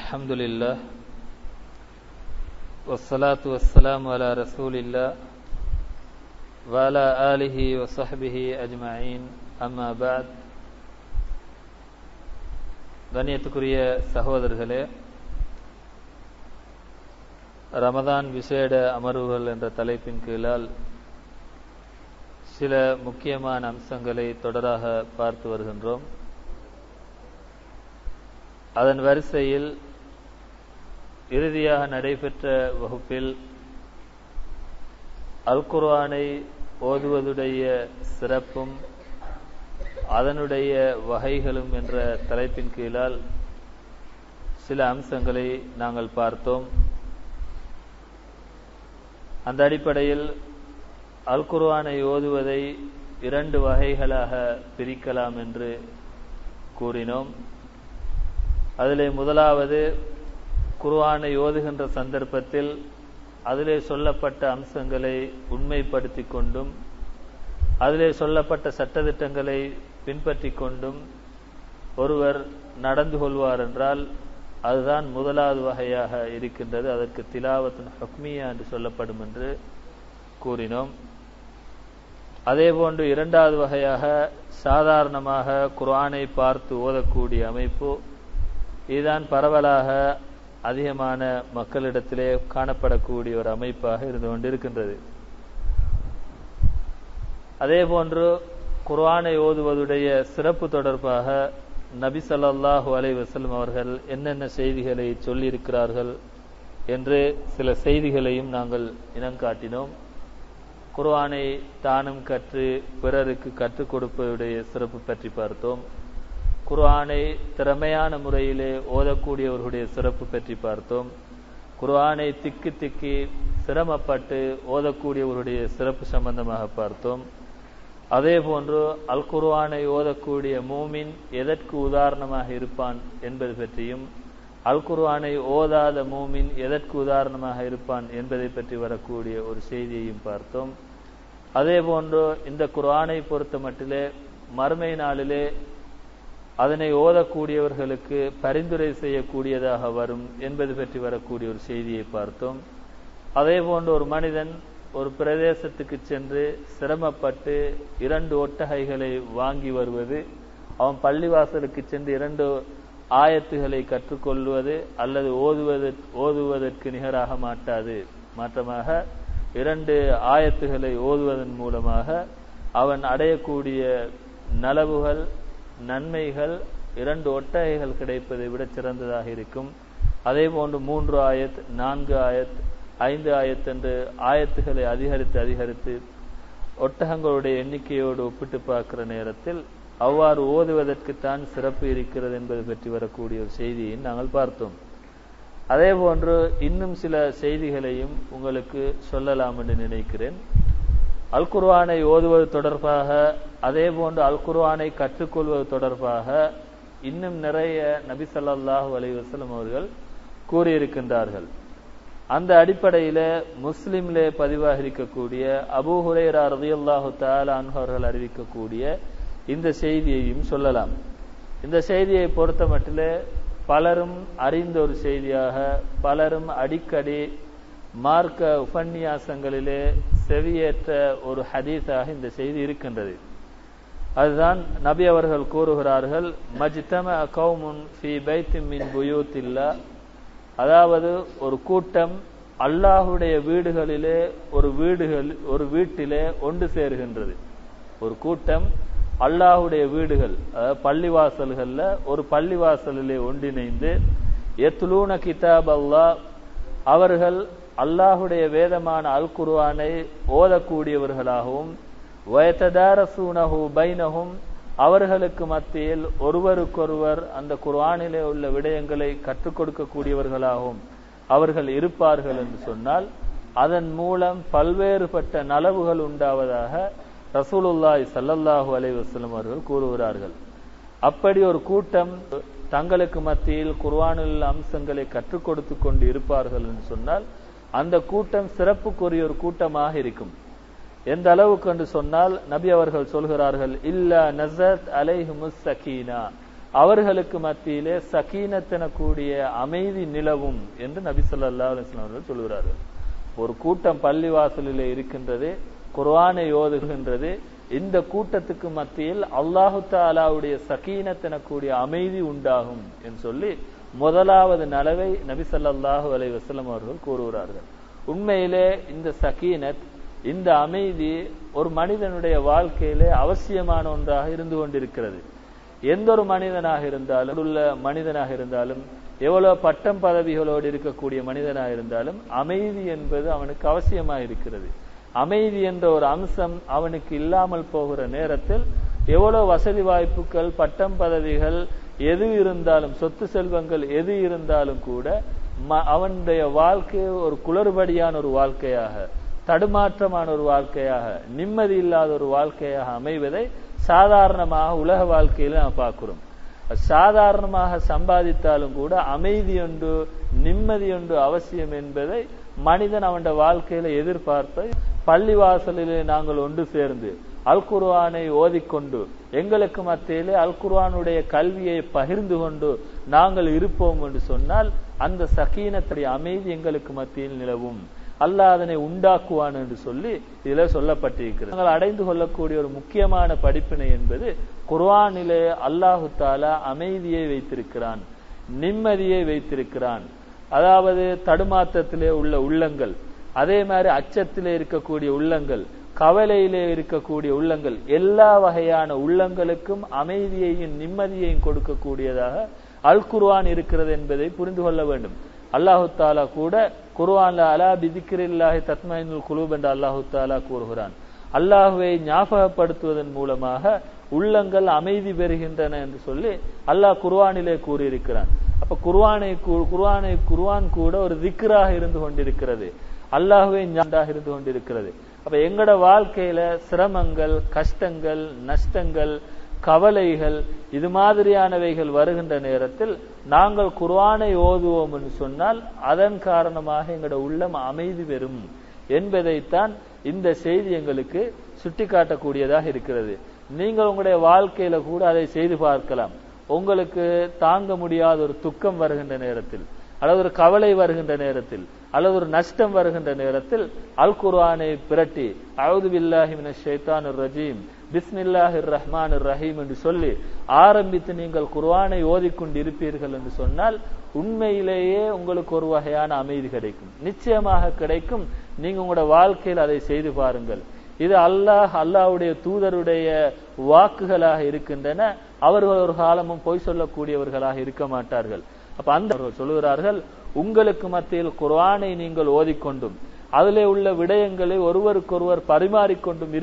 الحمد لله والصلاة والسلام على رسول الله وعلى آله وصحبه أجمعين أما بعد கண்ணியத்துக்குரிய சகோதரர்களே ரமதான் விசேட அமர்வுகள் என்ற தலைப்பின் கீழால் சில முக்கியமான அம்சங்களை தொடராக பார்த்து வருகின்றோம் அதன் வரிசையில் இறுதியாக நடைபெற்ற வகுப்பில் அல்குர்வானை ஓதுவதுடைய சிறப்பும் அதனுடைய வகைகளும் என்ற தலைப்பின் கீழால் சில அம்சங்களை நாங்கள் பார்த்தோம். அந்த அடிப்படையில் அல்குர்வானை ஓதுவதை இரண்டு வகைகளாக பிரிக்கலாம் என்று கூறினோம். அதிலே முதலாவது குர்ஆனை ஓதுகின்ற சந்தர்ப்பத்தில் அதிலே சொல்லப்பட்ட அம்சங்களை உண்மைப்படுத்தி கொண்டும் அதிலே சொல்லப்பட்ட சட்டத்திட்டங்களை பின்பற்றி கொண்டும் ஒருவர் நடந்து கொள்வார் என்றால் அதுதான் முதலாவது வகையாக இருக்கின்றது. அதற்கு திலாவத்தின் ஹக்மியா என்று சொல்லப்படும் என்று கூறினோம். அதே போன்று இரண்டாவது வகையாக சாதாரணமாக குர்ஆனை பார்த்து ஓதக்கூடிய அமைப்பு. இதுதான் பரவலாக அதிகமான மக்களிடத்திலே காணப்படக்கூடிய ஒரு அமைப்பாக இருந்து கொண்டிருக்கின்றது. அதே போன்று குர்ஆனை ஓதுவதுடைய சிறப்பு தொடர்பாக நபி ஸல்லல்லாஹு அலை வசலம் அவர்கள் என்னென்ன செய்திகளை சொல்லியிருக்கிறார்கள் என்று சில செய்திகளையும் நாங்கள் இனங்காட்டினோம் குர்ஆனை தானும் கற்று பிறருக்கு கற்றுக் கொடுப்பதுடைய சிறப்பு பற்றி பார்த்தோம். குர்ஆனை திறமையான முறையிலே ஓதக்கூடியவர்களுடைய சிறப்பு பற்றி பார்த்தோம். குர்ஆனை திக்கி திக்கி சிரமப்பட்டு ஓதக்கூடியவருடைய சிறப்பு சம்பந்தமாக பார்த்தோம். அதே போன்று அல் குர்ஆனை ஓதக்கூடிய மூமின் எதற்கு உதாரணமாக இருப்பான் என்பது பற்றியும் அல் குர்ஆனை ஓதாத மூமின் எதற்கு உதாரணமாக இருப்பான் என்பதை பற்றி வரக்கூடிய ஒரு செய்தியையும் பார்த்தோம். அதே போன்று இந்த குர்ஆனை பொறுத்த மட்டிலே மறுமை நாளிலே அதனை ஓதக்கூடியவர்களுக்கு பரிந்துரை செய்யக்கூடியதாக வரும் என்பது பற்றி வரக்கூடிய ஒரு செய்தியை பார்த்தோம். அதே போன்று ஒரு மனிதன் ஒரு பிரதேசத்துக்கு சென்று சிரமப்பட்டு இரண்டு ஒட்டகைகளை வாங்கி வருவது அவன் பள்ளிவாசலுக்கு சென்று இரண்டு ஆயத்துகளை கற்றுக்கொள்வது அல்லது ஓதுவது ஓதுவதற்கு நிகராக மாட்டாது. மாற்றமாக இரண்டு ஆயத்துகளை ஓதுவதன் மூலமாக அவன் அடையக்கூடிய நலவுகள் நன்மைகள் இரண்டு ஒட்டகைகள் கிடைப்பதை விட சிறந்ததாக இருக்கும். அதே போன்று மூன்று ஆயத் நான்கு ஆயத் ஐந்து ஆயத் என்று ஆயத்துகளை அதிகரித்து அதிகரித்து ஒட்டகங்களுடைய எண்ணிக்கையோடு ஒப்பிட்டு பார்க்கிற நேரத்தில் அவ்வாறு ஓதுவதற்குத்தான் சிறப்பு இருக்கிறது என்பது பற்றி வரக்கூடிய ஒரு செய்தியை நாங்கள் பார்த்தோம். அதே போன்று இன்னும் சில செய்திகளையும் உங்களுக்கு சொல்லலாம் என்று நினைக்கிறேன். அல் குர்வானை ஓதுவது தொடர்பாக அதே போன்று அல் குர்வானை கற்றுக்கொள்வது தொடர்பாக இன்னும் நிறைய நபி ஸல்லல்லாஹு அலைஹி அவர்கள் கூறியிருக்கின்றார்கள். அந்த அடிப்படையில முஸ்லிம்லே பதிவாக இருக்கக்கூடிய அபு ஹுரேரா ரதியுல்லாஹு தஆலா அவர்கள் அறிவிக்கக்கூடிய இந்த செய்தியையும் சொல்லலாம். இந்த செய்தியை பொறுத்த மட்டிலே பலரும் அறிந்த ஒரு செய்தியாக பலரும் அடிக்கடி மார்க்க உபன்யாசங்களிலே செவியேற்ற ஒரு ஹதீஸாக இந்த செய்தி இருக்கின்றது. அதுதான் நபி அவர்கள் கூறுகிறார்கள் மஜ்தம கௌமுன் ஃபி பைத்தின் மின் புயூத்தில்லா. அதாவது ஒரு கூட்டம் அல்லாஹுடைய வீடுகளிலே ஒரு வீடுகள் ஒரு வீட்டிலே ஒன்று சேருகின்றது. ஒரு கூட்டம் அல்லாஹுடைய வீடுகள் அதாவது பள்ளிவாசல்கள்ல ஒரு பள்ளிவாசலிலே ஒன்றிணைந்து எத்துலூன கிதாப் அல்லா அவர்கள் அல்லாஹுடைய வேதமான அல் குருவானை ஓதக்கூடியவர்களாகவும் வயத்ததாரசூனஹு பைனஹும் அவர்களுக்கு மத்தியில் ஒருவருக்கொருவர் அந்த குர்ஆனிலே உள்ள விடயங்களை கற்றுக் கொடுக்கக்கூடியவர்களாகவும் அவர்கள் இருப்பார்கள் என்று சொன்னால் அதன் மூலம் பல்வேறுபட்ட நலவுகள் உண்டாவதாக ரசூலுல்லாய் சல்லல்லாஹு அலைவசலம் அவர்கள் கூறுகிறார்கள். அப்படி ஒரு கூட்டம் தங்களுக்கு மத்தியில் குர்வானில் அம்சங்களை கற்றுக் கொடுத்து கொண்டு இருப்பார்கள் என்று சொன்னால் அந்த கூட்டம் சிறப்புக்குரிய ஒரு கூட்டமாக இருக்கும். எந்த அளவுக்கு என்று சொன்னால் நபி அவர்கள் சொல்கிறார்கள் இல்ல நசத் அலைஹிமுஸ் சகீனா. அவர்களுக்கு மத்தியிலே சகீனத்தென கூடிய அமைதி நிலவும் என்று நபி ஸல்லல்லாஹு அவர்கள் சொல்கிறார்கள். ஒரு கூட்டம் பள்ளிவாசலிலே இருக்கின்றது குர்ஆனை ஓதுகின்றது இந்த கூட்டத்துக்கு மத்தியில் அல்லாஹு தாலாவுடைய சகீனத்தென கூடிய அமைதி உண்டாகும் என்று சொல்லி முதலாவது நலவை நபி ஸல்லல்லாஹு வசலம் அவர்கள் கூறுகிறார்கள். உண்மையிலே இந்த சகீனத் இந்த அமைதி ஒரு மனிதனுடைய வாழ்க்கையிலே அவசியமான ஒன்றாக இருந்து கொண்டிருக்கிறது. எந்த ஒரு மனிதனாக இருந்தாலும் உள்ள மனிதனாக இருந்தாலும் எவ்வளவு பட்டம் பதவிகளோடு இருக்கக்கூடிய மனிதனாக இருந்தாலும் அமைதி என்பது அவனுக்கு அவசியமாக இருக்கிறது. அமைதி என்ற ஒரு அம்சம் அவனுக்கு இல்லாமல் போகிற நேரத்தில் எவ்வளவு வசதி வாய்ப்புகள் பட்டம் பதவிகள் எது இருந்தாலும் சொத்து செல்வங்கள் எது இருந்தாலும் கூட ம- அவனுடைய வாழ்க்கை ஒரு குளறுபடியான ஒரு வாழ்க்கையாக தடுமாற்றமான ஒரு வாழ்க்கையாக நிம்மதி இல்லாத ஒரு வாழ்க்கையாக அமைவதை சாதாரணமாக உலக வாழ்க்கையில நாம் பார்க்கிறோம். சாதாரணமாக சம்பாதித்தாலும் கூட அமைதி ஒன்று நிம்மதி ஒன்று அவசியம் என்பதை மனிதன் அவன் வாழ்க்கையில எதிர்பார்ப்பை பள்ளிவாசலிலே நாங்கள் ஒன்று சேர்ந்து அல் குர்வானை ஓதிக்கொண்டு எங்களுக்கு மத்தியிலே அல் குர்வானுடைய கல்வியை பகிர்ந்து கொண்டு நாங்கள் இருப்போம் என்று சொன்னால் அந்த சகீனத்துடைய அமைதி எங்களுக்கு மத்தியில் நிலவும். அல்லாஹ் அதனை உண்டாக்குவான் என்று சொல்லி இதுல சொல்லப்பட்டிருக்கிறது. நாங்கள் அடைந்து கொள்ளக்கூடிய ஒரு முக்கியமான படிப்பினை என்பது குர்ஆனிலே அல்லாஹு தாலா அமைதியை வைத்திருக்கிறான் நிம்மதியை வைத்திருக்கிறான். அதாவது தடுமாற்றத்திலே உள்ள உள்ளங்கள் அதே மாதிரி அச்சத்திலே இருக்கக்கூடிய உள்ளங்கள் கவலையிலே இருக்கக்கூடிய உள்ளங்கள் எல்லா வகையான உள்ளங்களுக்கும் அமைதியையும் நிம்மதியையும் கொடுக்கக்கூடியதாக அல் குர்வான் இருக்கிறது என்பதை புரிந்து கொள்ள வேண்டும். அல்லாஹு தாலா கூட குர்வான்ல அலா பிதிக்கிரில்லாஹி தத்மைனுல் குலூப் என்று அல்லாஹு தாலா கூறுகிறான். அல்லாஹுவை ஞாபகப்படுத்துவதன் மூலமாக உள்ளங்கள் அமைதி பெறுகின்றன என்று சொல்லி அல்லாஹ் குர்வானிலே கூறியிருக்கிறான். அப்ப குர்வானை கூ- குர்வான் கூட ஒரு திக்ராக இருந்து கொண்டிருக்கிறது. அல்லாஹுவை ஞாண்டாக இருந்து கொண்டிருக்கிறது. அப்ப எங்கட வாழ்க்கையில சிரமங்கள் கஷ்டங்கள் நஷ்டங்கள் கவலைகள் இது மாதிரியானவைகள் வருகின்ற நேரத்தில் நாங்கள் குர்வானை ஓதுவோம் சொன்னால் அதன் காரணமாக எங்களோட உள்ளம் அமைதி பெறும் என்பதைத்தான் இந்த செய்தி எங்களுக்கு சுட்டிக்காட்டக்கூடியதாக இருக்கிறது. நீங்கள் உங்களுடைய வாழ்க்கையில கூட அதை செய்து பார்க்கலாம். உங்களுக்கு தாங்க முடியாத ஒரு துக்கம் வருகின்ற நேரத்தில். அல்லது ஒரு கவலை வருகின்ற நேரத்தில் அல்லது ஒரு நஷ்டம் வருகின்ற நேரத்தில் அல் குர்ஆனை பிரட்டி அவுது பில்லாஹி மினஷ் ரஜீம் பிஸ்மில்லாஹிர் ரஹ்மான் ரஹீம் என்று சொல்லி ஆரம்பித்து நீங்கள் குர்ஆனை ஓதிக்கொண்டு இருப்பீர்கள் என்று சொன்னால் உண்மையிலேயே உங்களுக்கு ஒரு வகையான அமைதி கிடைக்கும். நிச்சயமாக கிடைக்கும். நீங்க உங்களோட வாழ்க்கையில் அதை செய்து பாருங்கள். இது அல்லாஹ் அல்லாஹ்வுடைய தூதருடைய வாக்குகளாக இருக்கின்றன. அவர்கள் ஒரு காலமும் பொய் சொல்லக்கூடியவர்களாக இருக்க மாட்டார்கள். அப்ப அந்த அவர்கள் சொல்லுகிறார்கள் உங்களுக்கு மத்தியில் குர்ஆனை நீங்கள் ஓதிக்கொண்டும் அதிலே உள்ள விடயங்களை ஒருவருக்கொருவர் பரிமாறிக்கொண்டும்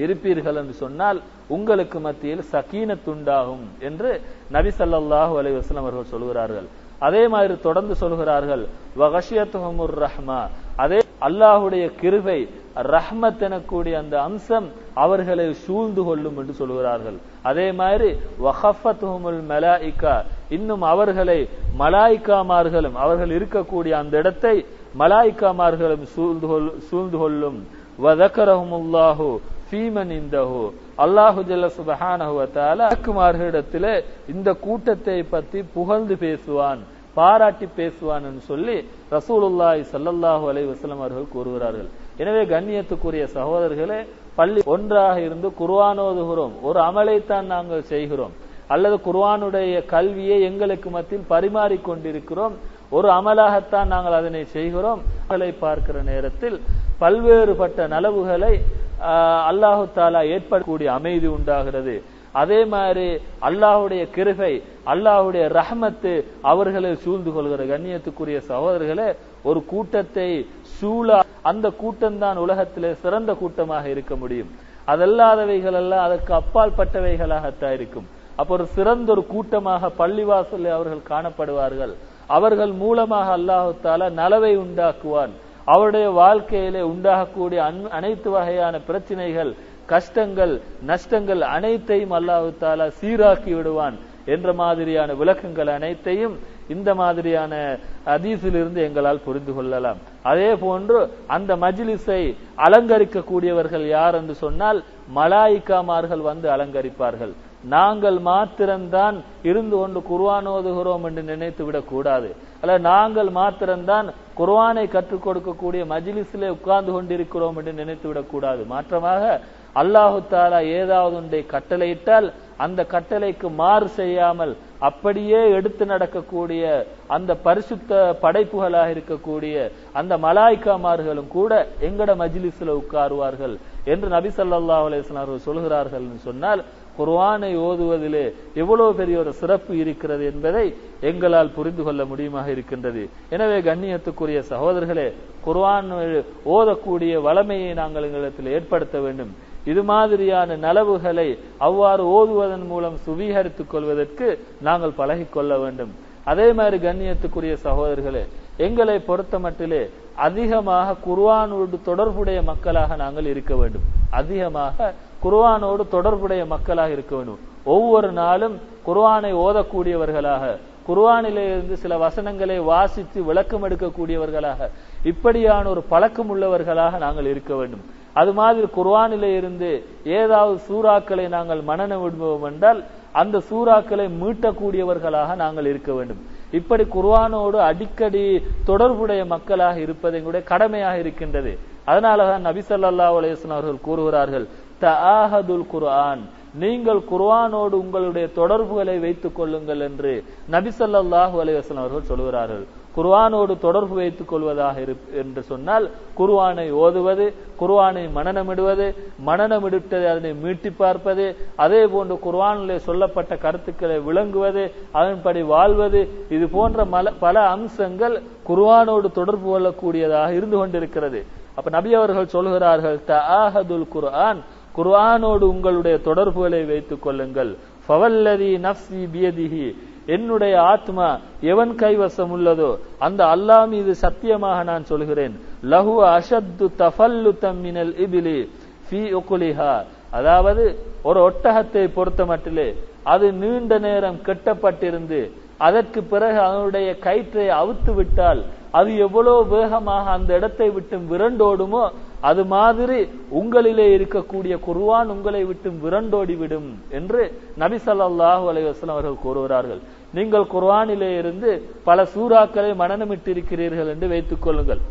இருப்பீர்கள் என்று சொன்னால் உங்களுக்கு மத்தியில் சகீன துண்டாகும் என்று நபி ஸல்லல்லாஹு அலி வஸ்லம் அவர்கள் சொல்கிறார்கள் அதே மாதிரி தொடர்ந்து சொல்கிறார்கள் வகஷியத்துஹமுர் ரஹ்மா அதே அல்லாஹுடைய கிருபை ரஹ்மத் எனக்கூடிய அந்த அம்சம் அவர்களை சூழ்ந்து கொள்ளும் என்று சொல்கிறார்கள். அதே மாதிரி மலாய்கா இன்னும் அவர்களை மலாய்க்காமார்களும் அவர்கள் இருக்கக்கூடிய அந்த இடத்தை மலாய்க்காமார்களும் சூழ்ந்து கொள்- சூழ்ந்து கொள்ளும். வதக்கரஹுமுல்லாஹு ஃபீமன் இந்தஹு. அல்லாஹு ஜல்ல சுபஹானஹு வ இந்த கூட்டத்தை பற்றி புகழ்ந்து பேசுவான். பாராட்டி பேசுவான்னு சொல்லி ரசூலுல்லாய் சல்லல்லாஹு அலை வசலம் அவர்கள் கூறுகிறார்கள். எனவே கண்ணியத்துக்குரிய சகோதரர்களே பள்ளி ஒன்றாக இருந்து குர்ஆன் ஓதுகிறோம். ஒரு அமலைத்தான் நாங்கள் செய்கிறோம். அல்லது குர்வானுடைய கல்வியை எங்களுக்கு மத்தியில் பரிமாறிக்கொண்டிருக்கிறோம் ஒரு அமலாகத்தான் நாங்கள் அதனை செய்கிறோம். அமலை பார்க்கிற நேரத்தில் பல்வேறுபட்ட நலவுகளை அல்லாஹு தாலா ஏற்படக்கூடிய அமைதி உண்டாகிறது. அதே மாதிரி அல்லாஹுடைய கிருகை அல்லாஹுடைய ரஹமத்து அவர்களை சூழ்ந்து கொள்கிற கண்ணியத்துக்குரிய சகோதரர்களே ஒரு கூட்டத்தை சூழ அந்த கூட்டம்தான் உலகத்திலே சிறந்த கூட்டமாக இருக்க முடியும். அதல்லாதவைகள் எல்லாம் அதற்கு அப்பால் பட்டவைகளாகத்தான் இருக்கும். அப்ப ஒரு சிறந்த ஒரு கூட்டமாக பள்ளிவாசல் அவர்கள் காணப்படுவார்கள். அவர்கள் மூலமாக அல்லாஹால நலவை உண்டாக்குவான். அவருடைய வாழ்க்கையிலே உண்டாகக்கூடிய அனைத்து வகையான பிரச்சனைகள் கஷ்டங்கள் நஷ்டங்கள் அனைத்தையும் அல்லாஹு தாலா சீராக்கி விடுவான் என்ற மாதிரியான விளக்கங்கள் அனைத்தையும் இந்த மாதிரியான அதீசிலிருந்து எங்களால் புரிந்து கொள்ளலாம். அதே போன்று அந்த மஜ்லிஸை அலங்கரிக்கக்கூடியவர்கள் யார் என்று சொன்னால் மலாய்க்காமார்கள் வந்து அலங்கரிப்பார்கள். நாங்கள் மாத்திரம்தான் இருந்து கொண்டு குர்வான் ஓதுகிறோம் என்று நினைத்து விடக் கூடாது அல்ல நாங்கள் மாத்திரம்தான் குர்வானை கற்றுக் கொடுக்கக்கூடிய மஜ்லிஸிலே உட்கார்ந்து கொண்டிருக்கிறோம் என்று நினைத்து விடக் கூடாது மாற்றமாக அல்லாஹு தாலா ஏதாவது ஒன்றை கட்டளையிட்டால் அந்த கட்டளைக்கு மாறு செய்யாமல் அப்படியே எடுத்து நடக்கக்கூடிய அந்த பரிசுத்த படைப்புகளாக இருக்கக்கூடிய அந்த மலாய்க்காமார்களும் கூட எங்கட மஜிலிஸ்ல உட்காருவார்கள் என்று நபி சல்லா அலிஸ்லாம் அவர்கள் சொல்கிறார்கள் என்று சொன்னால் குர்வானை ஓதுவதிலே எவ்வளவு பெரிய ஒரு சிறப்பு இருக்கிறது என்பதை எங்களால் புரிந்து கொள்ள முடியுமாக இருக்கின்றது. எனவே கண்ணியத்துக்குரிய சகோதரர்களே குர்வான் ஓதக்கூடிய வளமையை நாங்கள் எங்களிடத்தில் ஏற்படுத்த வேண்டும். இது மாதிரியான நலவுகளை அவ்வாறு ஓதுவதன் மூலம் சுவீகரித்துக் கொள்வதற்கு நாங்கள் பழகிக் கொள்ள வேண்டும். அதே மாதிரி கண்ணியத்துக்குரிய சகோதரர்களே எங்களை பொறுத்த மட்டிலே அதிகமாக குர்வானோடு தொடர்புடைய மக்களாக நாங்கள் இருக்க வேண்டும். அதிகமாக குர்வானோடு தொடர்புடைய மக்களாக இருக்க வேண்டும். ஒவ்வொரு நாளும் குர்ஆனை ஓதக்கூடியவர்களாக குர்ஆனிலே இருந்து சில வசனங்களை வாசித்து விளக்கம் எடுக்கக்கூடியவர்களாக இப்படியான ஒரு பழக்கம் உள்ளவர்களாக நாங்கள் இருக்க வேண்டும். அது மாதிரி குர்ஆனிலே இருந்து ஏதாவது சூறாக்களை நாங்கள் மனன விடுவோம் என்றால் அந்த சூறாக்களை மீட்டக்கூடியவர்களாக நாங்கள் இருக்க வேண்டும். இப்படி குர்ஆனோடு அடிக்கடி தொடர்புடைய மக்களாக இருப்பது எங்களுடைய கடமையாக இருக்கின்றது. அதனாலதான் நபிசல்லா ஸல்லல்லாஹு அவர்கள் கூறுகிறார்கள் தஆஹதுல் குர்ஆன். நீங்கள் குர்வானோடு உங்களுடைய தொடர்புகளை வைத்துக் கொள்ளுங்கள் என்று நபிசல்லாஹு ஸல்லல்லாஹு அவர்கள் சொல்கிறார்கள் குர்வானோடு தொடர்பு வைத்துக் கொள்வதாக என்று சொன்னால் குர்வானை ஓதுவது குர்வானை மனநமிடுவது மனநமிடுத்ததை அதனை மீட்டி பார்ப்பது அதே போன்று குர்வானிலே சொல்லப்பட்ட கருத்துக்களை விளங்குவது அதன்படி வாழ்வது இது போன்ற பல அம்சங்கள் குர்வானோடு தொடர்பு கொள்ளக்கூடியதாக இருந்து கொண்டிருக்கிறது. அப்ப நபி அவர்கள் சொல்கிறார்கள் தஆஹதுல் குர்ஆன் குர்ஆனோடு உங்களுடைய தொடர்புகளை வைத்துக் கொள்ளுங்கள். ஃபவல்லதி நஃப்சி பியதிஹி. என்னுடைய ஆத்மா எவன் கைவசம் உள்ளதோ அந்த அல்லாஹ் மீது சத்தியமாக நான் சொல்கிறேன். லஹு அஷத்து தஃபல்லுத்தம் தம்மினல் இபிலி ஃபி உகுலிஹா. அதாவது ஒரு ஒட்டகத்தை பொறுத்த மட்டிலே அது நீண்ட நேரம் கெட்டப்பட்டிருந்து அதற்கு பிறகு அதனுடைய கயிற்றை அவுத்து விட்டால் அது எவ்வளவு வேகமாக அந்த இடத்தை விட்டு விரண்டோடுமோ அது மாதிரி உங்களிலே இருக்கக்கூடிய குர்வான் உங்களை விட்டு விரண்டோடி விடும் என்று நபி ஸல்லல்லாஹு அலைவாஸ்லாம் அவர்கள் கூறுகிறார்கள். நீங்கள் குர்வானிலே இருந்து பல சூறாக்களை மனநமிட்டிருக்கிறீர்கள் என்று வைத்துக் கொள்ளுங்கள்.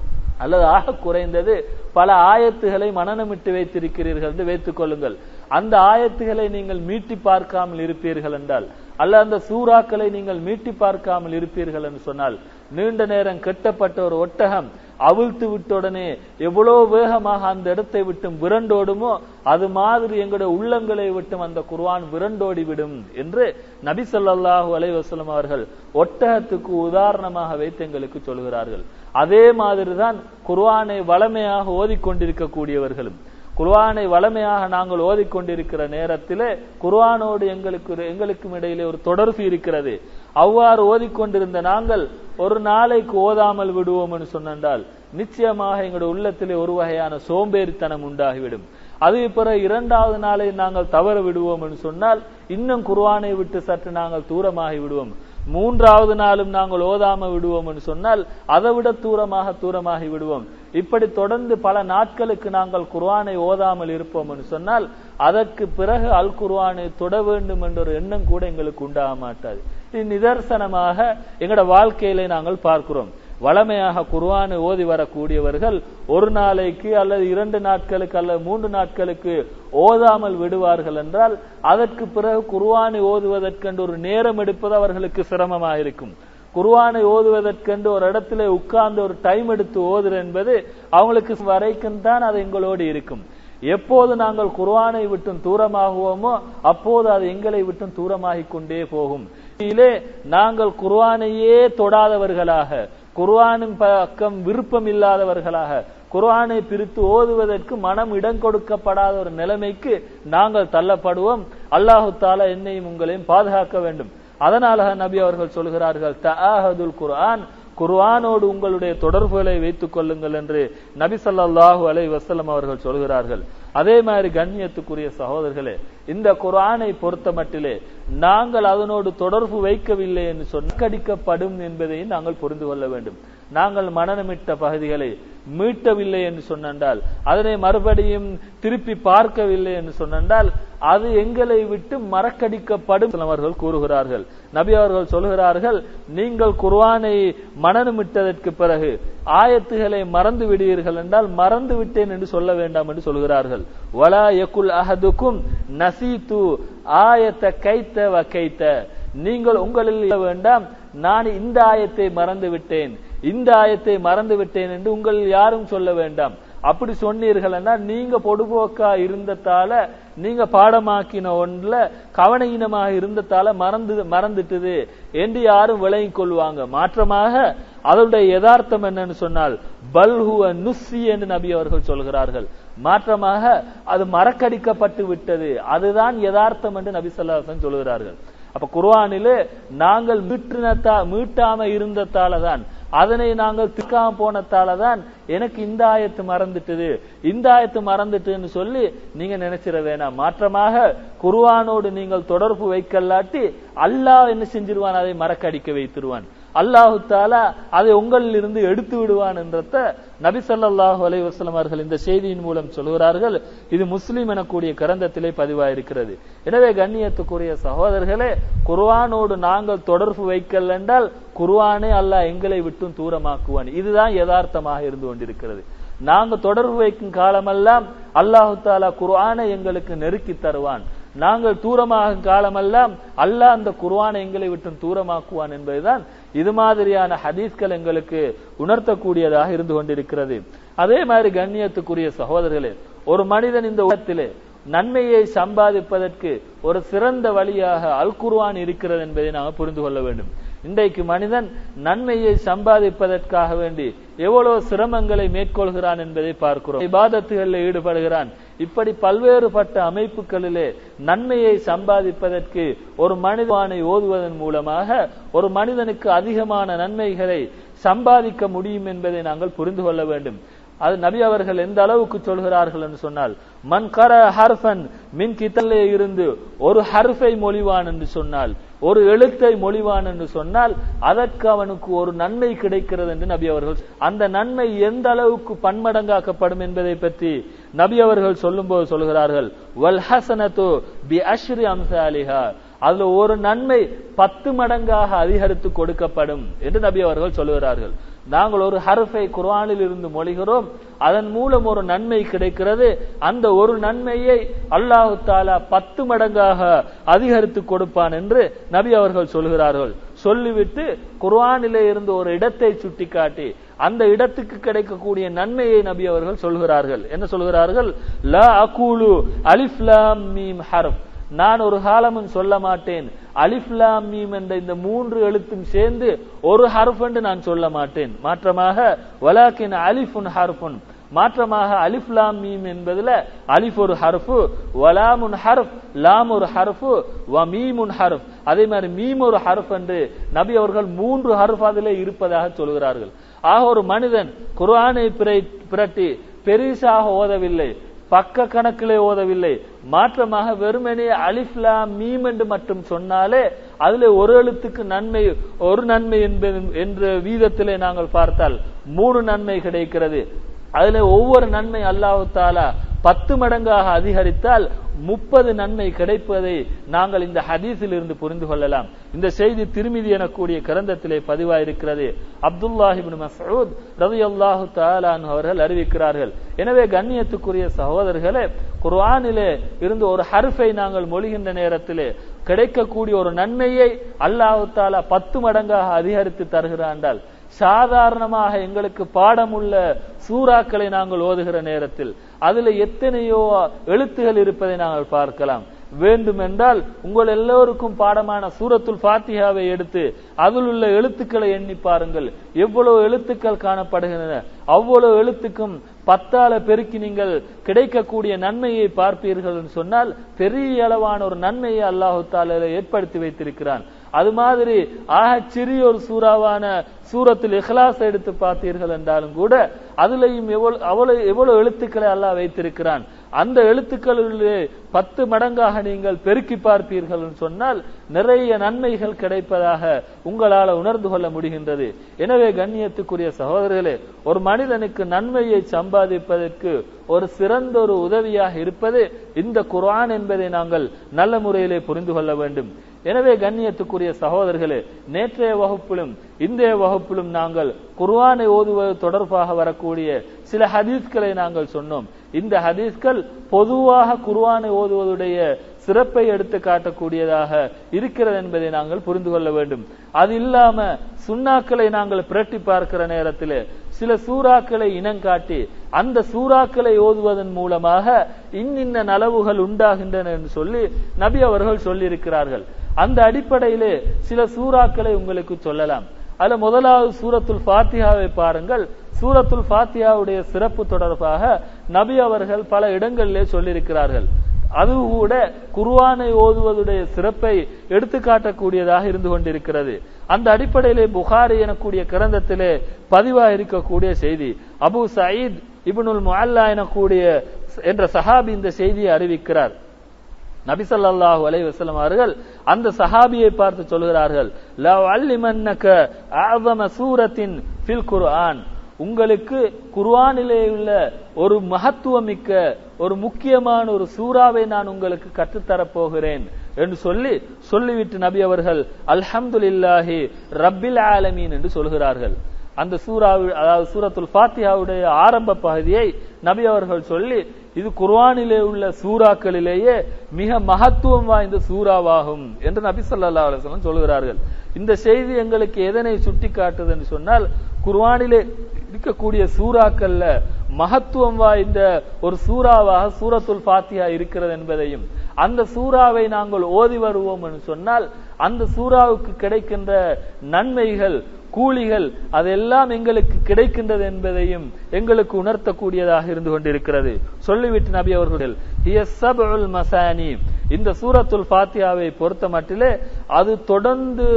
அல்லது ஆக குறைந்தது பல ஆயத்துகளை மனநமிட்டு வைத்திருக்கிறீர்கள் என்று வைத்துக் கொள்ளுங்கள். அந்த ஆயத்துகளை நீங்கள் மீட்டி பார்க்காமல் இருப்பீர்கள் என்றால் அல்ல அந்த சூறாக்களை நீங்கள் மீட்டி பார்க்காமல் இருப்பீர்கள் என்று சொன்னால் நீண்ட நேரம் கெட்டப்பட்ட ஒரு ஒட்டகம் அவிழ்த்து விட்டுடனே எவ்வளவு வேகமாக அந்த இடத்தை விட்டும் விரண்டோடுமோ அது மாதிரி எங்களுடைய உள்ளங்களை விட்டும் அந்த குர்வான் விரண்டோடி விடும் என்று நபி ஸல்லல்லாஹு அலைஹி அவர்கள் ஒட்டகத்துக்கு உதாரணமாக வைத்து எங்களுக்கு சொல்கிறார்கள். அதே மாதிரிதான் குர்வானை வளமையாக ஓதிக்கொண்டிருக்கக்கூடியவர்களும். குர்வானை வளமையாக நாங்கள் ஓதிக்கொண்டிருக்கிற நேரத்திலே குர்வானோடு எங்களுக்கு எங்களுக்கும் இடையிலே ஒரு தொடர்பு இருக்கிறது. அவ்வாறு ஓதிக்கொண்டிருந்த நாங்கள் ஒரு நாளைக்கு ஓதாமல் விடுவோம் என்று சொன்னால் நிச்சயமாக எங்களுடைய உள்ளத்திலே ஒரு வகையான சோம்பேறித்தனம் உண்டாகிவிடும். அது பிறகு இரண்டாவது நாளை நாங்கள் தவற விடுவோம் என்று சொன்னால் இன்னும் குர்வானை விட்டு சற்று நாங்கள் தூரமாகி விடுவோம் மூன்றாவது நாளும் நாங்கள் ஓதாம விடுவோம் என்று சொன்னால் அதை விட தூரமாக தூரமாகி விடுவோம். இப்படி தொடர்ந்து பல நாட்களுக்கு நாங்கள் குர்ஆனை ஓதாமல் இருப்போம் என்று சொன்னால் அதற்கு பிறகு அல் குர்ஆனை தொட வேண்டும் என்ற ஒரு எண்ணம் கூட எங்களுக்கு உண்டாக மாட்டாது. நிதர்சனமாக எங்களோட வாழ்க்கையில நாங்கள் பார்க்கிறோம். வளமையாக குர்வானு ஓதி வரக்கூடியவர்கள் ஒரு நாளைக்கு அல்லது இரண்டு நாட்களுக்கு அல்லது மூன்று நாட்களுக்கு ஓதாமல் விடுவார்கள் என்றால் அதற்கு பிறகு குர்ஆனை ஓதுவதற்கென்று ஒரு நேரம் எடுப்பது அவர்களுக்கு சிரமமாக இருக்கும். குர்ஆனை ஓதுவதற்கென்று ஒரு இடத்துல உட்கார்ந்து ஒரு டைம் எடுத்து ஓதுற என்பது அவங்களுக்கு வரைக்கும் தான் அது எங்களோடு இருக்கும். எப்போது நாங்கள் குர்ஆனை விட்டும் தூரமாகுவோமோ அப்போது அது எங்களை விட்டும் தூரமாகிக் கொண்டே போகும். நாங்கள் குர்ஆனையே தொடாதவர்களாக குர்ஆனின் பக்கம் விருப்பம் இல்லாதவர்களாக குர்ஆனை பிரித்து ஓதுவதற்கு மனம் இடம் கொடுக்கப்படாத ஒரு நிலைமைக்கு நாங்கள் தள்ளப்படுவோம். அல்லாஹு தாலா என்னையும் உங்களையும் பாதுகாக்க வேண்டும். அதனால நபி அவர்கள் சொல்கிறார்கள் தஹதுல் குர்ஆன் குர்ஆனோடு உங்களுடைய தொடர்புகளை வைத்துக் கொள்ளுங்கள் என்று நபி சல்லாஹூ அலை வசலம் அவர்கள் சொல்கிறார்கள். அதே மாதிரி கண்ணியத்துக்குரிய சகோதரர்களே இந்த குரானை பொறுத்த மட்டிலே நாங்கள் அதனோடு தொடர்பு வைக்கவில்லை என்று சொன்னடிக்கப்படும் என்பதையும் நாங்கள் புரிந்து கொள்ள வேண்டும். நாங்கள் மனநமிட்ட பகுதிகளை மீட்டவில்லை என்று சொன்னால் அதனை மறுபடியும் திருப்பி பார்க்கவில்லை என்று சொன்னால் அது எங்களை விட்டு மறக்கடிக்கப்படும் அவர்கள் கூறுகிறார்கள். நபி அவர்கள் சொல்கிறார்கள் நீங்கள் குர்ஆனை மனநமிட்டதற்கு பிறகு ஆயத்துகளை மறந்து விடுவீர்கள் என்றால் மறந்து விட்டேன் என்று சொல்ல வேண்டாம் என்று சொல்கிறார்கள். வலா யகுல் அஹதுக்கும் நசீது ஆயத்த கைத்த வ கைத்த நீங்கள் உங்களில் வேண்டாம் நான் இந்த ஆயத்தை மறந்து விட்டேன் இந்த ஆயத்தை மறந்து விட்டேன் என்று உங்களில் யாரும் சொல்ல வேண்டாம். அப்படி சொன்னீர்கள்னா நீங்க பொடுபோக்கா இருந்ததால நீங்க பாடமாக்கின ஒன்றுல கவனஈனமாக இருந்ததால மறந்து மறந்துட்டுது என்று யாரும் விளங்கி கொள்வாங்க. மாற்றமாக அதனுடைய யதார்த்தம் என்னன்னு சொன்னால் பல்ஹுவ நுஸ்ஸி என்று நபி அவர்கள் சொல்கிறார்கள். மாற்றமாக அது மறக்கடிக்கப்பட்டு விட்டது. அதுதான் யதார்த்தம் என்று நபிசல்லாசன் சொல்கிறார்கள் அப்ப குர்வானிலே நாங்கள் மீட்டினத்தா மீட்டாம இருந்ததால தான் அதனை நாங்கள் திக்காம போனதால தான் எனக்கு இந்த ஆயத்து மறந்துட்டது. இந்த ஆயத்து மறந்துட்டுன்னு சொல்லி நீங்க நினைச்சிட வேணாம். மாற்றமாக குர்வானோடு நீங்கள் தொடர்பு வைக்கலாட்டி அல்லாஹ் என்ன செஞ்சிருவான்? அதை மறக்கடிக்க வைத்திருவான். அல்லாஹு தாலா அதை உங்களில் இருந்து எடுத்து விடுவான் என்றத நபி சொல்லாஹு அலைஹி அவர்கள் இந்த செய்தியின் மூலம் சொல்கிறார்கள் இது முஸ்லீம் எனக்கூடிய கிரந்தத்திலே பதிவாயிருக்கிறது. எனவே கண்ணியத்துக்குரிய சகோதரர்களே குர்வானோடு நாங்கள் தொடர்பு வைக்கல் என்றால் குர்வானே அல்லாஹ் எங்களை விட்டும் தூரமாக்குவான். இதுதான் யதார்த்தமாக இருந்து கொண்டிருக்கிறது. நாங்க தொடர்பு வைக்கும் காலமெல்லாம் அல்லாஹு தாலா குர்ஆனை எங்களுக்கு நெருக்கி தருவான். நாங்கள் தூரமாகும் காலமெல்லாம் அல்லாஹ் அந்த குர்ஆனை எங்களை விட்டும் தூரமாக்குவான் என்பதுதான் இது மாதிரியான ஹதீஸ்கள் எங்களுக்கு உணர்த்தக்கூடியதாக இருந்து கொண்டிருக்கிறது. அதே மாதிரி கண்ணியத்துக்குரிய சகோதரர்களே ஒரு மனிதன் இந்த உலகத்திலே நன்மையை சம்பாதிப்பதற்கு ஒரு சிறந்த வழியாக அல் குர்வான் இருக்கிறது என்பதை நாம் புரிந்து கொள்ள வேண்டும். இன்றைக்கு மனிதன் நன்மையை சம்பாதிப்பதற்காக வேண்டி எவ்வளவு சிரமங்களை மேற்கொள்கிறான் என்பதை பார்க்கிறோம். விவாதத்துகளில் ஈடுபடுகிறான். இப்படி பல்வேறுபட்ட அமைப்புகளிலே நன்மையை சம்பாதிப்பதற்கு ஒரு மனிதனை ஓதுவதன் மூலமாக ஒரு மனிதனுக்கு அதிகமான நன்மைகளை சம்பாதிக்க முடியும் என்பதை நாங்கள் புரிந்து கொள்ள வேண்டும். அது நபி அவர்கள் எந்த அளவுக்கு சொல்கிறார்கள் என்று சொன்னால் மன் கர ஹர்ஃபன் மின் கித்தல்லே இருந்து ஒரு ஹர்ஃபை மொழிவான் என்று சொன்னால் ஒரு எழுத்தை மொழிவான் என்று சொன்னால் அதற்கு அவனுக்கு ஒரு நன்மை கிடைக்கிறது என்று நபி அவர்கள் அந்த நன்மை எந்த அளவுக்கு பன்மடங்காக்கப்படும் என்பதை பற்றி நபி அவர்கள் சொல்லும்போது சொல்கிறார்கள் வல் ஹசனத்து பி அஷ்ரி அம்சாலிஹா. அதுல ஒரு நன்மை பத்து மடங்காக அதிகரித்து கொடுக்கப்படும் என்று நபி அவர்கள் சொல்லுகிறார்கள். நாங்கள் ஒரு ஹர்ஃபை குர்ஆனில் இருந்து மொழிகிறோம். அதன் மூலம் ஒரு நன்மை கிடைக்கிறது. அந்த ஒரு நன்மையை அல்லாஹு தாலா பத்து மடங்காக அதிகரித்து கொடுப்பான் என்று நபி அவர்கள் சொல்கிறார்கள். சொல்லிவிட்டு குர்ஆனிலே இருந்து ஒரு இடத்தை சுட்டிக்காட்டி அந்த இடத்துக்கு கிடைக்கக்கூடிய நன்மையை நபி அவர்கள் சொல்கிறார்கள். என்ன சொல்கிறார்கள்? ல அகூலு அலிஃப்லாம் மீம் ஹர்ஃப். நான் ஒரு காலமும் சொல்ல மாட்டேன். அலிஃப்லாம் மீம் என்ற இந்த மூன்று எழுத்தும் சேர்ந்து ஒரு ஹர்ஃப் என்று நான் சொல்ல மாட்டேன். மாற்றமாக வலாக்கின் அலிஃபுன் ஹர்ஃபுன். மாற்றமாக அலிஃப்லாம் மீம் என்பதுல அலிஃப் ஒரு ஹர்ஃபு வலாமுன் ஹர்ஃப் லாம் ஒரு ஹர்ஃபு வ மீமுன் ஹர்ஃப் அதே மாதிரி மீம் ஒரு ஹர்ஃப் என்று நபி அவர்கள் மூன்று ஹர்ஃப் அதிலே இருப்பதாக சொல்கிறார்கள். ஆக ஒரு மனிதன் குர்ஆனை பிரட்டி பெரிசாக ஓதவில்லை. பக்க கணக்கிலே ஓதவில்லை. மாற்றமாக வெறுமனே அலிஃப்லா மீம் என்று மட்டும் சொன்னாலே அதுல ஒரு எழுத்துக்கு நன்மை ஒரு நன்மை என்பது என்ற வீதத்திலே நாங்கள் பார்த்தால் மூணு நன்மை கிடைக்கிறது. அதுல ஒவ்வொரு நன்மை அல்லாஹு தாலா பத்து மடங்காக அதிகரித்தால் முப்பது நன்மை கிடைப்பதை நாங்கள் இந்த ஹதீஸில் இருந்து புரிந்து கொள்ளலாம். இந்த செய்தி திருமிதி எனக்கூடிய கிரந்தத்திலே பதிவாயிருக்கிறது. அப்துல்லாஹிபின் மசூத் ரவி அல்லாஹு தாலான் அவர்கள் அறிவிக்கிறார்கள். எனவே கண்ணியத்துக்குரிய சகோதரர்களே குர்ஆனிலே இருந்து ஒரு ஹர்ஃபை நாங்கள் மொழிகின்ற நேரத்திலே கிடைக்கக்கூடிய ஒரு நன்மையை அல்லாஹு தாலா பத்து மடங்காக அதிகரித்து தருகிறாண்டால் சாதாரணமாக எங்களுக்கு பாடமுள்ள சூறாக்களை நாங்கள் ஓதுகிற நேரத்தில் அதுல எத்தனையோ எழுத்துகள் இருப்பதை நாங்கள் பார்க்கலாம். வேண்டுமென்றால் உங்கள் எல்லோருக்கும் பாடமான சூரத்துல் பாத்தியாவை எடுத்து அதில் உள்ள எழுத்துக்களை எண்ணி பாருங்கள். எவ்வளவு எழுத்துக்கள் காணப்படுகின்றன. அவ்வளவு எழுத்துக்கும் பத்தால பெருக்கி நீங்கள் கிடைக்கக்கூடிய நன்மையை பார்ப்பீர்கள் சொன்னால் பெரிய அளவான ஒரு நன்மையை அல்லாஹு தால ஏற்படுத்தி வைத்திருக்கிறான். அது மாதிரி ஆக சிறிய ஒரு சூறாவான சூரத்தில் இஹ்லாஸ் எடுத்து பார்த்தீர்கள் என்றாலும் கூட அதுலேயும் எவ்வளவு அவ்வளவு எவ்வளவு எழுத்துக்களை அல்லாஹ் வைத்திருக்கிறான். அந்த எழுத்துக்களிலே பத்து மடங்காக நீங்கள் பெருக்கி பார்ப்பீர்கள் சொன்னால் நிறைய நன்மைகள் கிடைப்பதாக உங்களால் உணர்ந்து கொள்ள முடிகின்றது. எனவே கண்ணியத்துக்குரிய சகோதரர்களே ஒரு மனிதனுக்கு நன்மையை சம்பாதிப்பதற்கு ஒரு சிறந்த ஒரு உதவியாக இருப்பது இந்த குர்ஆன் என்பதை நாங்கள் நல்ல முறையிலே புரிந்து கொள்ள வேண்டும். எனவே கண்ணியத்துக்குரிய சகோதரர்களே நேற்றைய வகுப்பிலும் இன்றைய வகுப்பிலும் நாங்கள் குர்வானை ஓதுவது தொடர்பாக வரக்கூடிய சில ஹதீஸ்களை நாங்கள் சொன்னோம். இந்த ஹதீஸ்கள் பொதுவாக குர்வானை ஓதுவதுடைய சிறப்பை எடுத்து காட்டக்கூடியதாக இருக்கிறது என்பதை நாங்கள் புரிந்து கொள்ள வேண்டும். அது இல்லாம சுண்ணாக்களை நாங்கள் புரட்டி பார்க்கிற நேரத்திலே சில சூறாக்களை இனங்காட்டி அந்த சூறாக்களை ஓதுவதன் மூலமாக இன்னின்ன நலவுகள் உண்டாகின்றன என்று சொல்லி நபி அவர்கள் சொல்லியிருக்கிறார்கள். அந்த அடிப்படையிலே சில சூறாக்களை உங்களுக்கு சொல்லலாம். அதுல முதலாவது சூரத்துல் ஃபாத்தியாவை பாருங்கள். சூரத்துல் ஃபாத்தியாவுடைய சிறப்பு தொடர்பாக நபி அவர்கள் பல இடங்களிலே சொல்லியிருக்கிறார்கள். அது கூட குர்வானை ஓதுவதுடைய சிறப்பை எடுத்துக்காட்டக்கூடியதாக இருந்து கொண்டிருக்கிறது. அந்த அடிப்படையிலே புகாரி எனக்கூடிய கிரந்தத்திலே பதிவாக இருக்கக்கூடிய செய்தி. அபு சயீத் இபுனுல் முல்லா எனக்கூடிய என்ற சஹாபி இந்த செய்தியை அறிவிக்கிறார். நபிசல்லாஹு அலை வசலம் அவர்கள் அந்த சஹாபியை பார்த்து சொல்கிறார்கள் லவ் சூரத்தின் ஃபில் குர்ஆன். உங்களுக்கு குர்ஆனிலே உள்ள ஒரு மகத்துவமிக்க ஒரு முக்கியமான ஒரு சூறாவை நான் உங்களுக்கு கற்றுத்தரப் போகிறேன் என்று சொல்லி சொல்லிவிட்டு நபி அவர்கள் அல்ஹம்துலில்லாஹி ரப்பில் ஆலமீன் என்று சொல்கிறார்கள். அந்த சூறாவு அதாவது சூரத்துல் ஃபாத்தியாவுடைய ஆரம்ப பகுதியை நபி அவர்கள் சொல்லி இது குர்வானிலே உள்ள சூறாக்களிலேயே மிக மகத்துவம் வாய்ந்த சூறாவாகும் என்று நபி சொல்லா அலுவலம் சொல்கிறார்கள். இந்த செய்தி எங்களுக்கு எதனை சுட்டி காட்டுது என்று சொன்னால் குர்வானிலே இருக்கக்கூடிய சூறாக்கள்ல மகத்துவம் வாய்ந்த ஒரு சூறாவாக சூரத்துல் பாத்தியா இருக்கிறது என்பதையும் அந்த சூறாவை நாங்கள் ஓதி வருவோம் என்று சொன்னால் அந்த சூறாவுக்கு கிடைக்கின்ற நன்மைகள் கூலிகள் அதெல்லாம் எங்களுக்கு கிடைக்கின்றது என்பதையும் எங்களுக்கு உணர்த்தக்கூடியதாக இருந்து கொண்டிருக்கிறது. சொல்லிவிட்டு நபி அவர்கள் மசானி. இந்த சூரத்துல் பாத்தியாவை பொறுத்த மட்டிலே அது தொடர்ந்து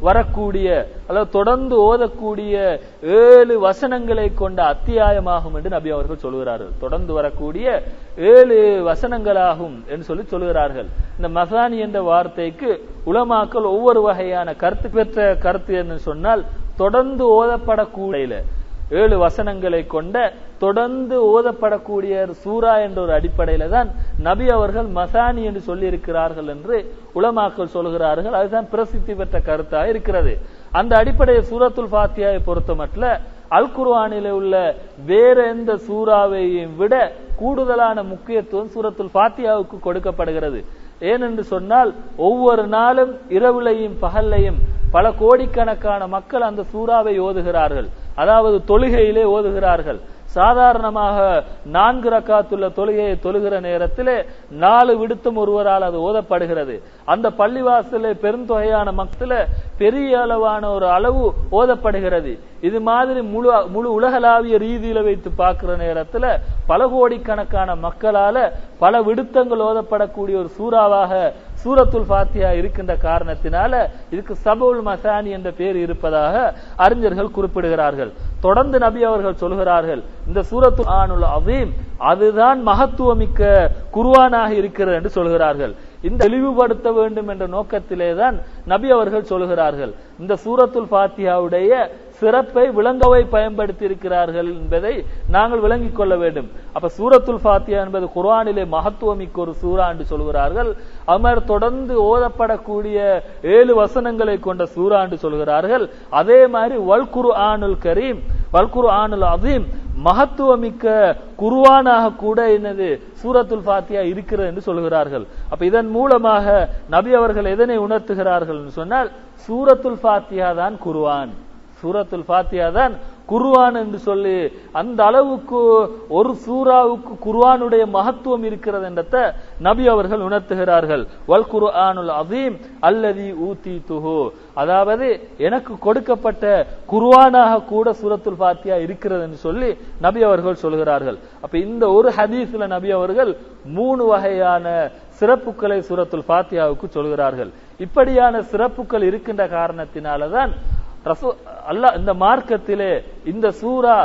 வரக்கூடிய அல்லது தொடர்ந்து ஓதக்கூடிய ஏழு வசனங்களை கொண்ட அத்தியாயமாகும் என்று நபி அவர்கள் சொல்கிறார்கள் தொடர்ந்து வரக்கூடிய ஏழு வசனங்களாகும் என்று சொல்லி சொல்கிறார்கள் இந்த மசானி என்ற வார்த்தைக்கு உலமாக்கள் ஒவ்வொரு வகையான கருத்து பெற்ற கருத்து என்று சொன்னால் தொடர்ந்து ஓதப்படக்கூடிய ஏழு வசனங்களை கொண்ட தொடர்ந்து ஓதப்படக்கூடிய சூரா என்ற ஒரு அடிப்படையில தான் நபி அவர்கள் மசானி என்று சொல்லி இருக்கிறார்கள் என்று உலமாக்கள் சொல்கிறார்கள் அதுதான் பிரசித்தி பெற்ற கருத்தாக இருக்கிறது. அந்த அடிப்படையை சூரத்துல் ஃபாத்தியாவை பொறுத்த மட்டும் அல் குர்வானில உள்ள வேற எந்த சூறாவையும் விட கூடுதலான முக்கியத்துவம் சூரத்துல் ஃபாத்தியாவுக்கு கொடுக்கப்படுகிறது. ஏனென்று சொன்னால் ஒவ்வொரு நாளும் இரவுலையும் பகல்லையும் பல கோடிக்கணக்கான மக்கள் அந்த சூறாவை ஓதுகிறார்கள். அதாவது தொழுகையிலே ஓதுகிறார்கள். சாதாரணமாக நான்கு ரக்காத்துள்ள தொழுகையை தொழுகிற நேரத்திலே நாலு விடுத்தம் ஒருவரால் அது ஓதப்படுகிறது. அந்த பள்ளிவாசலே பெருந்தொகையான மக்கள பெரிய அளவான ஒரு அளவு ஓதப்படுகிறது. இது மாதிரி முழு முழு உலகளாவிய ரீதியில வைத்து பார்க்கிற நேரத்துல பல கோடிக்கணக்கான மக்களால பல விடுத்தங்கள் ஓதப்படக்கூடிய ஒரு சூறாவாக சூரத்துல் ஃபாத்தியா இருக்கின்ற காரணத்தினால இதுக்கு சபுல் மசானி என்ற பேர் இருப்பதாக அறிஞர்கள் குறிப்பிடுகிறார்கள். தொடர்ந்து நபி அவர்கள் சொல்கிறார்கள் இந்த சூரத்துல் ஆனுல் அவீம் அதுதான் மகத்துவமிக்க குருவானாக இருக்கிறது என்று சொல்கிறார்கள். இந்த தெளிவுபடுத்த வேண்டும் என்ற நோக்கத்திலே தான் நபி அவர்கள் சொல்கிறார்கள். இந்த சூரத்துல் ஃபாத்தியாவுடைய சிறப்பை விளங்கவை பயன்படுத்தி இருக்கிறார்கள் என்பதை நாங்கள் விளங்கிக் கொள்ள வேண்டும். அப்ப சூரத்துல் பாத்தியா என்பது குர்ஆனிலே மகத்துவமிக்க ஒரு சூரா என்று சொல்கிறார்கள். அமர் தொடர்ந்து ஓதப்படக்கூடிய ஏழு வசனங்களை கொண்ட சூரா என்று சொல்கிறார்கள். அதே மாதிரி வல்குரு ஆனுல் கரீம் வல்குரு ஆனுல் அதீம் மகத்துவமிக்க குருவானாக கூட என்னது சூரத்துல் ஃபாத்தியா இருக்கிறது என்று சொல்கிறார்கள். அப்ப இதன் மூலமாக நபி அவர்கள் எதனை உணர்த்துகிறார்கள் என்று சொன்னால் சூரத்துல் ஃபாத்தியா தான் குருவான் சூரத்துல் ஃபாத்தியா தான் குர்வான் என்று சொல்லி அந்த அளவுக்கு ஒரு சூறாவுக்கு குர்வானுடைய மகத்துவம் இருக்கிறது என்றத நபி அவர்கள் உணர்த்துகிறார்கள். வல் குர்ஆனுல் அதீம் அல்லதி ஊத்தி துஹு அதாவது எனக்கு கொடுக்கப்பட்ட குர்வானாக கூட சூரத்துல் பாத்தியா இருக்கிறது என்று சொல்லி நபி அவர்கள் சொல்கிறார்கள். அப்ப இந்த ஒரு ஹதீஸ்ல நபி அவர்கள் மூணு வகையான சிறப்புகளை சூரத்துல் பாத்தியாவுக்கு சொல்கிறார்கள். இப்படியான சிறப்புகள் இருக்கின்ற காரணத்தினாலதான் ரசூ அல்லாஹ் இந்த மார்க்கத்திலே இந்த சூரா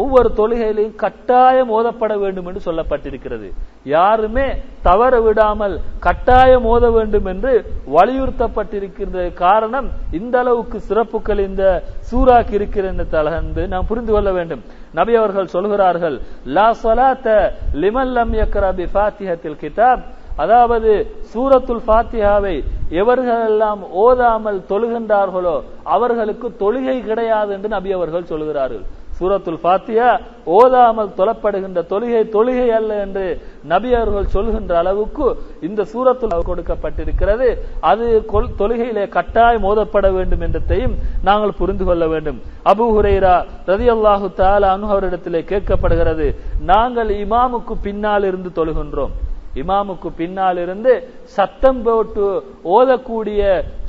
ஒவ்வொரு தொழுகையிலையும் கட்டாயம் ஓதப்பட வேண்டும் என்று சொல்லப்பட்டிருக்கிறது. யாருமே தவற விடாமல் கட்டாயம் ஓத வேண்டும் என்று வலியுறுத்தப்பட்டிருக்கிறது காரணம் இந்த அளவுக்கு சிறப்புகள் இந்த சூறாக்கு இருக்கிறது என்று நாம் புரிந்து கொள்ள வேண்டும். நபி அவர்கள் சொல்கிறார்கள் லா சொலாத்த லிமன் லம் யக்ரா பி ஃபாத்திஹத்தில் கிதாப். அதாவது சூரத்துல் ஃபாத்திஹாவை எவர்களெல்லாம் ஓதாமல் தொழுகின்றார்களோ அவர்களுக்கு தொழுகை கிடையாது என்று நபி அவர்கள் சொல்கிறார்கள். சூரத்துல் ஃபாத்தியா ஓதாமல் தொழப்படுகின்ற தொழுகை தொழுகை அல்ல என்று நபி அவர்கள் சொல்கின்ற அளவுக்கு இந்த சூரத்துல் கொடுக்கப்பட்டிருக்கிறது. அது தொழுகையிலே கட்டாயம் ஓதப்பட வேண்டும் என்றதையும் நாங்கள் புரிந்து கொள்ள வேண்டும். அபு ஹுரைரா ரதி அல்லாஹு அன்ஹு அவரிடத்திலே கேட்கப்படுகிறது. நாங்கள் இமாமுக்கு பின்னால் இருந்து தொழுகின்றோம். இமாமுக்கு பின்னால் இருந்து சத்தம் போட்டு ஓதக்கூடிய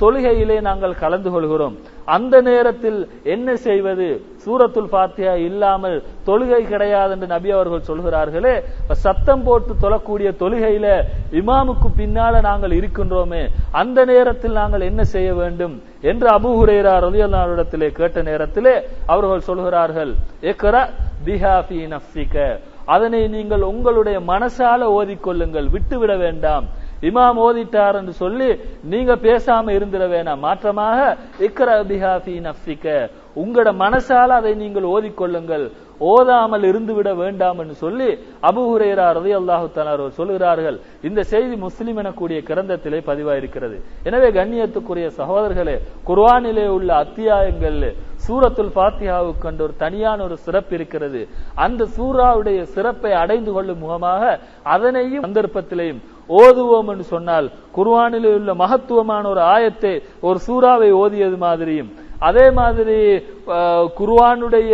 தொழுகையிலே நாங்கள் கலந்து கொள்கிறோம். அந்த நேரத்தில் என்ன செய்வது? சூரத்துல் பாத்தியா இல்லாமல் தொழுகை கிடையாது என்று நபி அவர்கள் சொல்கிறார்களே சத்தம் போட்டு தொழக்கூடிய தொழுகையில இமாமுக்கு பின்னால நாங்கள் இருக்கின்றோமே அந்த நேரத்தில் நாங்கள் என்ன செய்ய வேண்டும் என்று அபுஹுரேரா ரலியல்லாவிடத்திலே கேட்ட நேரத்திலே அவர்கள் சொல்கிறார்கள் ஏக்கரா பிஹா ஃபீ அதனை நீங்கள் உங்களுடைய மனசால ஓதிக்கொள்ளுங்கள். விட்டுவிட வேண்டாம். இமாம் ஓதிட்டார் என்று சொல்லி நீங்க பேசாம இருந்திட வேணாம். மாற்றமாக இக்கர பிஹா நஃபிக்க உங்களோட மனசால அதை நீங்கள் ஓதிக்கொள்ளுங்கள். ஓதாமல் இருந்துவிட வேண்டாம் என்று சொல்லி அபு ஹுரேரா ரலியல்லாஹு சொல்கிறார்கள் இந்த செய்தி முஸ்லிம் எனக்கூடிய கிரந்தத்திலே பதிவாயிருக்கிறது. எனவே கண்ணியத்துக்குரிய சகோதரர்களே குர்வானிலே உள்ள அத்தியாயங்கள் சூரத்துல் பாத்தியாவுக்கு கண்ட ஒரு தனியான ஒரு சிறப்பு இருக்கிறது. அந்த சூராவுடைய சிறப்பை அடைந்து கொள்ளும் முகமாக அதனையும் சந்தர்ப்பத்திலேயும் ஓதுவோம் என்று சொன்னால் குர்வானிலே உள்ள மகத்துவமான ஒரு ஆயத்தை ஒரு சூறாவை ஓதியது மாதிரியும் அதே மாதிரி குருவானுடைய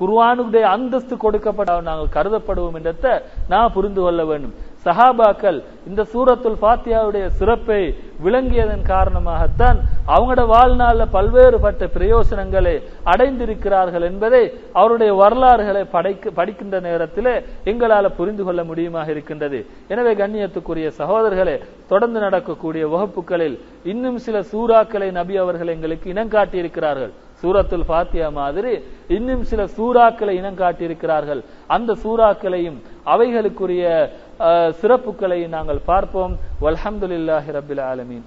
குருவானுடைய அந்தஸ்து கொடுக்கப்பட நாங்கள் கருதப்படுவோம் என்றத்தை நான் புரிந்து கொள்ள வேண்டும். சஹாபாக்கள் இந்த சூரத்துல் ஃபாத்தியாவுடைய சிறப்பை விளங்கியதன் காரணமாகத்தான் அவங்களோட வாழ்நாள்ல பல்வேறுபட்ட பிரயோசனங்களை அடைந்திருக்கிறார்கள் என்பதை அவருடைய வரலாறுகளை படைக்க படிக்கின்ற நேரத்திலே எங்களால புரிந்து கொள்ள முடியுமாக இருக்கின்றது. எனவே கண்ணியத்துக்குரிய சகோதரர்களே தொடர்ந்து நடக்கக்கூடிய வகுப்புகளில் இன்னும் சில சூறாக்களை நபி அவர்கள் எங்களுக்கு இனம் இருக்கிறார்கள் சூரத்துல் ஃபாத்தியா மாதிரி இன்னும் சில சூறாக்களை இனம் காட்டியிருக்கிறார்கள். அந்த சூறாக்களையும் அவைகளுக்குரிய அஹ், சிறப்புகளை நாங்கள் பார்ப்போம். வல்ஹம்துலில்லாஹி ரபில் ஆலமீன்.